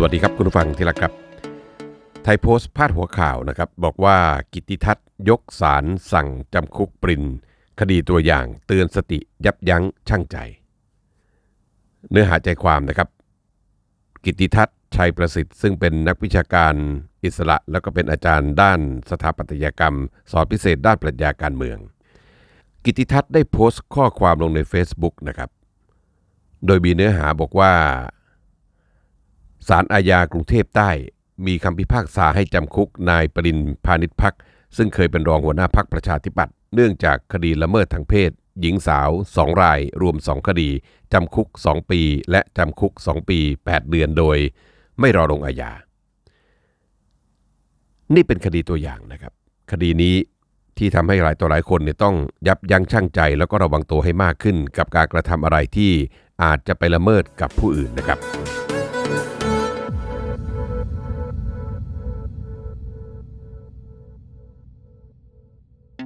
สวัสดีครับคุณผู้ฟังที่รักครับ ไทยโพสต์พาดหัวข่าวนะครับ บอกว่ากิติทัศน์ยกสารสั่งจำคุกปรินคดีตัวอย่างเตือนสติยับยั้งชั่งใจ เนื้อหาใจความนะครับ กิติทัศน์ชัยประสิทธิ์ซึ่งเป็นนักวิชาการอิสระ แล้วก็เป็นอาจารย์ด้านสถาปัตยกรรม สอนพิเศษด้านปรัชญาการเมือง กิตติทัศน์ได้โพสต์ข้อความลงใน Facebook นะครับ โดยมีเนื้อหาบอกว่า ศาลอาญากรุงเทพใต้ มีคำพิพากษาให้จำคุกนายปรินพาณิชพักซึ่งเคยเป็นรองหัวหน้าพักประชาธิปัตย์เนื่องจากคดีละเมิดทางเพศ หญิงสาว2ราย รวม2คดี จำคุก 2 ปี และจำคุก 2 ปี 8 เดือนโดย ไม่รอลงอาญา นี่เป็นคดีตัวอย่างนะครับ คดีนี้ที่ทำให้หลายต่อหลายคนเนี่ยต้องยับยั้งชั่งใจ แล้วก็ระวังตัวให้มากขึ้น กับการกระทำอะไรที่อาจจะไปละเมิดกับผู้อื่นนะครับ